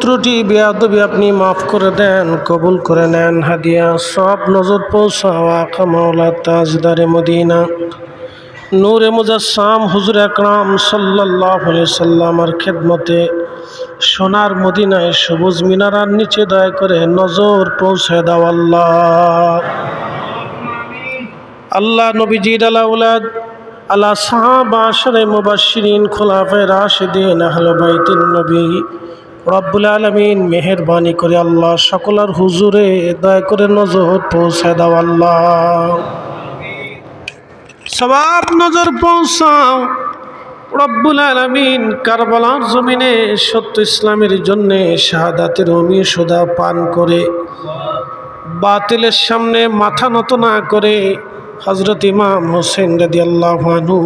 ত্রুটি বেয়াদবি আপনি মাফ করে দেন, কবুল করে নেন। হাদিয়া, সব নজর পৌঁছাওয়া তাজদারে মদিনা। নূরে মুজাসাম হুজুর আকরাম সাল্লাহ সাল্লামার খেদমতে সোনার মদিনায় সবুজ মিনারার নিচে দয়া করে নজর পৌঁছে দাও আল্লাহ। আল্লাহ নবীজির আলাউলাদ আল্লাহ সাহাব আশরে খোলাফে রাশেদিন আহলে নবী রব্বুল আলমিন মেহরবানি করে আল্লাহ, সকলার হুজুরে দয়া করে নজর পৌঁছে দাও আল্লাহ। সবাব নজর পৌঁছাও। রব্বুল আলমিন কারবালার জমিনে সত্য ইসলামের জন্যে শাহাদাতের অমি সোদা পান করে, বাতিলের সামনে মাথা নত না করে হজরত ইমাম হোসেন রাদি আল্লাহানু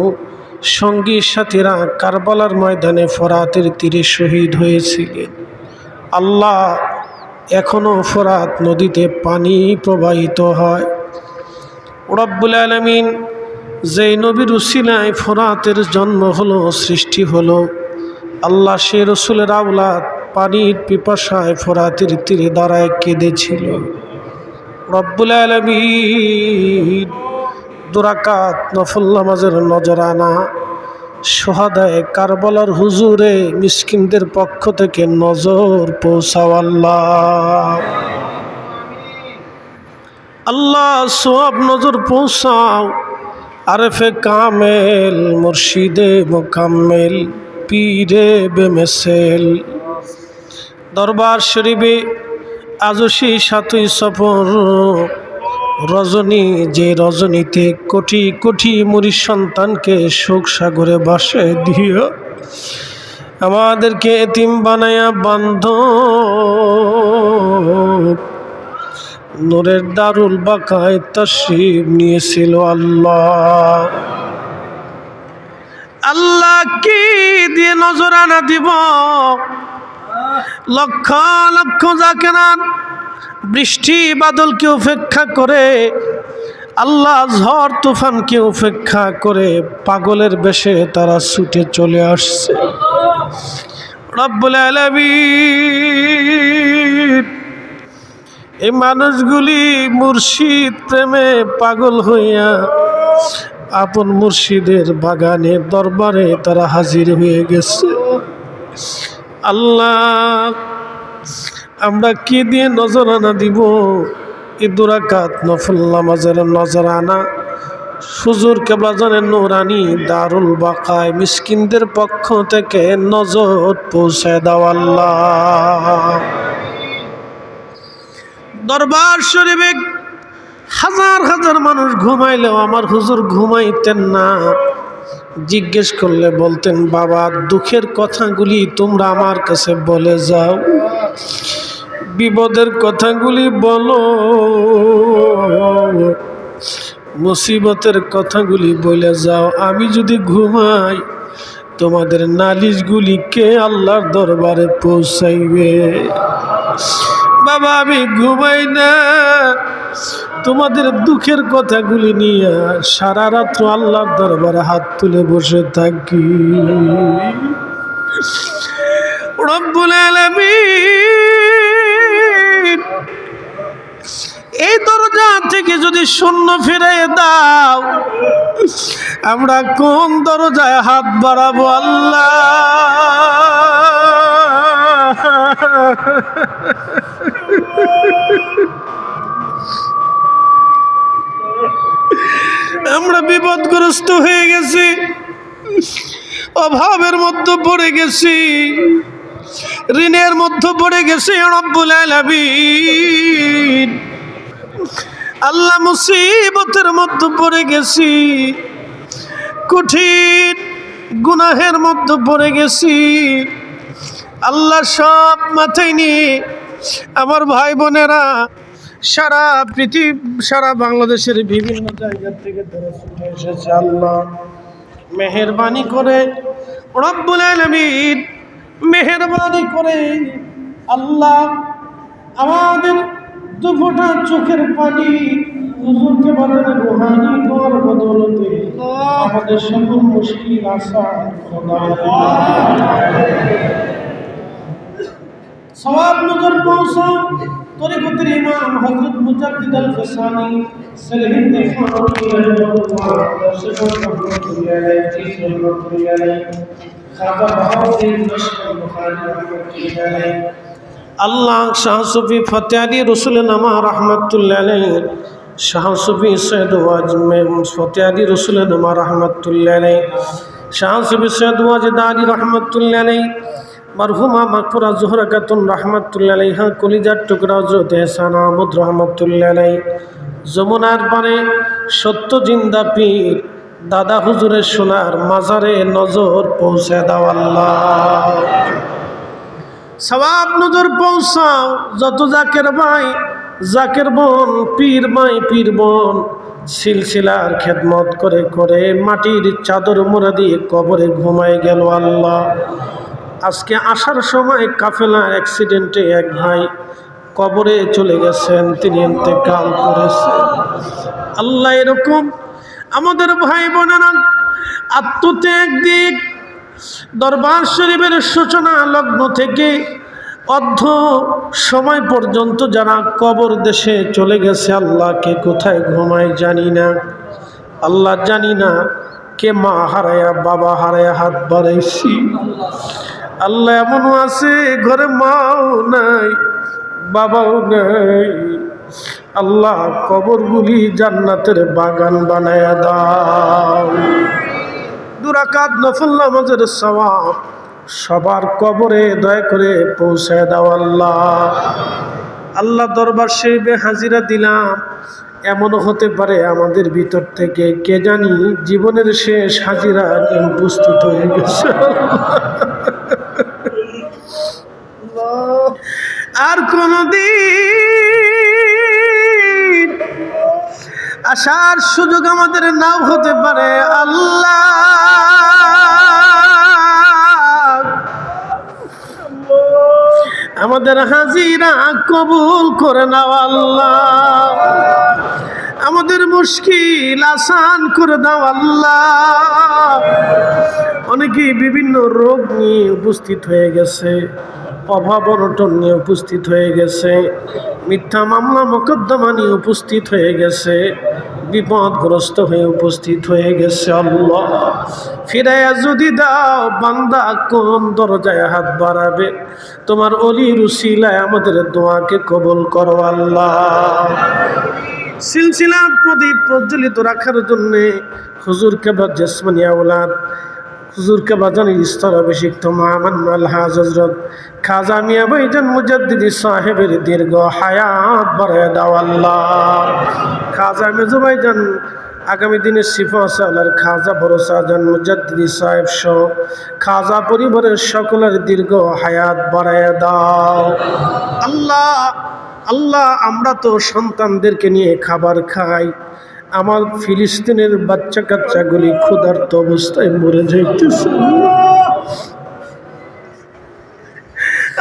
সঙ্গী সাথীরা কারবালার ময়দানে ফরাতের তীরে শহীদ হয়েছিলেন। আল্লাহ এখনও ফরাত নদীতে পানি প্রবাহিত হয়। রব্বুল আলমিন যেই নবীর উসিলায় ফরাতের জন্ম হলো, সৃষ্টি হলো, আল্লাহ সে রসুলের আওলাদ পানির পিপাসায় ফরাতের তীরে দাঁড়ায় কেঁদেছিল। রব্বুল আলমিন দুরাকাত নফল নামাজের নজরানা। সোহাদায় কারবালার হুজুরে মিসকিনদের পক্ষ থেকে নজর পৌঁছাও আল্লাহ। আল্লাহ সব নজর পৌঁছাও। আরেফে কামেল, মুর্শিদে মোকাম্মেল, পীরে বেমেসেল। দরবার শরীফে আজসি সাতই সফর রজনী, যে রজনীতে কোটি কোটি মুড়ি সন্তানকে শোক সাগরে বাসে দিও, আমাদেরকে এতিম বানায়া বান্ধ নূরের দারুল বাকায় তশরিফ নিয়েছিল আল্লাহ। আল্লাহ কি দিয়ে নজরানা দিব? লক্ষ লক্ষ জাকেরান বৃষ্টি বাদলকে উপেক্ষা করে, আল্লাহ ঝড় তুফানকে উপেক্ষা করে পাগলের বেশে তারা ছুটে চলে আসছে। এই মানুষগুলি মুর্শিদ প্রেমে পাগল হইয়া আপন মুর্শিদের বাগানে, দরবারে তারা হাজির হয়ে গেছে। আল্লাহ আমরা কি দিয়ে নজরানা দিব? এই দুরাকাত নফল নামাজের নজরানা সুজুর কেবলা জানেন নুরানি, দারুল বাকায়, মিসকিনদের পক্ষ থেকে নজর পৌঁছে দাও আল্লাহ। দরবার শরীফে হাজার হাজার মানুষ ঘুমাইলেও আমার হুজুর ঘুমাইতেন না। জিজ্ঞেস করলে বলতেন, বাবা, দুঃখের কথাগুলি তোমরা আমার কাছে বলে যাও। বিপদের কথাগুলি বলো। মুসিবতের কথাগুলি বলে যাও, আমি যদি ঘুমাই, তোমাদের নালিশগুলি কে আল্লাহর দরবারে পৌঁছাইবে। বাবা, আমি ঘুমাই না। তোমাদের দুঃখের কথাগুলি নিয়ে সারা রাত্র আল্লাহর দরবারে হাত তুলে বসে থাকি। রব্বুল আলামিন। এই দরজা থেকে যদি শূন্য ফিরে দাও, আমরা কোন দরজায় হাত বাড়াবো আল্লাহ? আমরা বিপদগ্রস্ত হয়ে গেছি, অভাবের মধ্যে পড়ে গেছি, ঋণের মধ্যে পড়ে গেছি রব্বুল আলামিন। আল্লাহ মুসিবতের মধ্যে পড়ে গেছি। কঠিন গুনাহের মধ্যে পড়ে গেছি। আল্লাহ সব মাথায় নিয়ে আমার ভাই বোনেরা সারা পৃথিবী, সারা বাংলাদেশের বিভিন্ন জায়গা থেকে এসেছে আল্লাহ। মেহরবানি করে, রব্বুল আলামিন মেহরবানি করে আল্লাহ আমাদের দুফোটা চোখের পানি হুজুরকে বলেন রুহানি কর বদলতে। আমাদের সকল মুশকিল আসান খোদা সওয়াব নজর পৌঁছাও। তরিকতের ইমাম হযরত মুজাদ্দিদ আল ফসানি সলহিন ফারুকি রাহিমাহুল্লাহ সেখান রহমাতুল্লাহ আলাইহি রহমাতুল্লাহ আলাইহি খাজা বাহাউদ্দিন নশর বুখারী রহমাতুল্লাহ আলাইহি। আল্লাহ শাহ সুফি ফতে আলী রসুল নামা রহমতুল্লাহ আলাইহি। শাহ সুফি সৈয়দ ওয়াজ ফতে আলী রসুল নামা রহমতুল্লাহ আলাইহি। শাহ সুফি সৈয়দ ওয়াজিদ আলী রহমতুল্লাহ মারহুমা মাকফুরা জোহরা খাতুন রহমতুল্লাহ আলাইহা। কলিজার টুকরা হজরত এহসান আহমদ রহমতুল্লাহ যমুনার পানে সত্য জিন্দা পীর দাদা হুজুরের সোনার মাজারে নজর পৌঁছে দাও আল্লাহ। সবাব নজর পৌঁছাও, যত জাকের ভাই, জাকের বোন, পীর মাই পীর বোন, সিলসিলার খেদমত করে করে মাটির চাদর মোড়া দিয়ে কবরে ঘুমায় গেল আল্লাহ। আজকে আসার সময় কাফেলা অ্যাক্সিডেন্টে এক ভাই কবরে চলে গেছেন, তিনি ইন্তেকাল করেছেন। আল্লাহ এরকম আমাদের ভাই বোনেরা আত্মত্যাগ দিক দরবার শরীফের সূচনা লগ্ন থেকে অর্ধ সময় পর্যন্ত যারা কবর দেশে চলে গেছে, আল্লাহকে কোথায় ঘুমায় জানি না। আল্লাহ জানি না কে মা হারায়া, বাবা হারায়া হাত বাড়াইছি। আল্লাহ এমনও আছে, ঘরে মাও নাই, বাবাও নাই। আল্লাহ কবরগুলি জান্নাতের বাগান বানায় দাও। দুরাকাত নফল নামাজের সওয়াব। সবার কবরে দয়া করে পৌঁছায় দাও আল্লাহ। আল্লাহ দরবার শরীফে হাজিরা দিলাম। এমনও হতে পারে আমাদের ভিতর থেকে কে জানি জীবনের শেষ হাজিরা উপস্থিত হয়ে গেছে। আর কোনদিন আসার সুযোগ আমাদের নাও হতে পারে আল্লাহ। আমাদের হাজিরা কবুল করে নাও আল্লাহ। আমাদের মুশকিল আসান করে দাও আল্লাহ। অনেকেই বিভিন্ন রোগ নিয়ে উপস্থিত হয়ে গেছে, অভাব অনটন নিয়ে উপস্থিত হয়ে গেছে, মিথ্যা মামলা, মোকদ্দমা নিয়ে উপস্থিত হয়ে গেছে। বিপদগ্রস্ত হয়ে উপস্থিত হয়ে গেছে আল্লাহ। ফিরাইয়া যদি দাও, বান্দা কোন দরজায় হাত বাড়াবে? তোমার অলি রুশিলায় আমাদের দোয়াকে কবল করো আল্লাহ। সিলসিলার প্রদীপ প্রজ্বলিত রাখার জন্যে হুজুর কেবল জেসমানিয়া ওলাদ হুজুরকে বাজানের স্তর অভিষিক্ত মহামান আলহাজ হজরত খাজা মিয়া ভাইজান মুজাদ্দিদি সাহেবের দীর্ঘ হায়াত বাড়ায় দাও আল্লাহ। খাজা মেজু ভাইজান আগামী দিনে সিফা খাজা ভরসা জান মুজাদ্দিদি সাহেব সহ। খাজা পরিবারের সকলের দীর্ঘ হায়াত বাড়ায় দাও। আল্লাহ আল্লাহ, আমরা তো সন্তানদেরকে নিয়ে খাবার খাই। আমার ফিলিস্তিনের বাচ্চা কাচ্চাগুলি ক্ষুধার্ত অবস্থায় মরে যাইতেছে।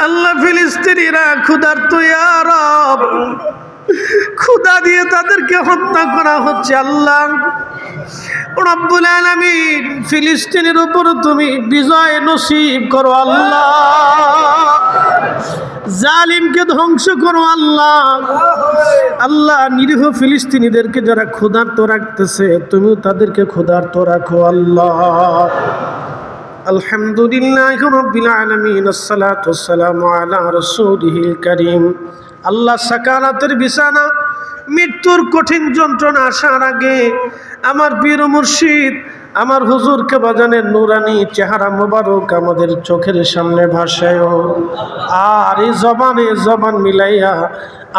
আল্লাহ ফিলিস্তিনিরা ক্ষুধার্ত ইয়ারব ক্ষুধা দিয়ে তাদেরকে হত্যা করা হচ্ছে, আল্লাহ। রব্বুল আলামিন, ফিলিস্তিনের উপর তুমি বিজয় নসিব করো, আল্লাহ। জালিমকে ধ্বংস করো আল্লাহ। আল্লাহ নিরীহ ফিলিস্তিনিদেরকে যারা ক্ষুধার্ত রাখতেছে, তুমিও তাদেরকে ক্ষুধার্ত রাখো আল্লাহ। আলহামদুলিল্লাহ রব্বিল আলামিন, আসসালাতু ওয়াসসালামু আলা রাসূলিহিল কারীম। আল্লাহ সাকারাতের বিছানা, মৃত্যুর কঠিন যন্ত্রণা আসার আগে আমার বীর মুর্শিদ আমার হুজুরকে বাজানের নুরানি চেহারা মোবারক আমাদের চোখের সামনে ভাসায় আর এই জবানে জবান মিলাইয়া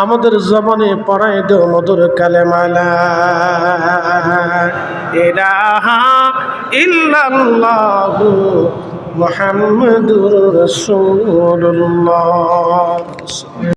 আমাদের জবানে পড়ায় দেও মধুর কালেমালা। ইলাহা ইল্লাল্লাহু মুহাম্মাদুর রাসূলুল্লাহ।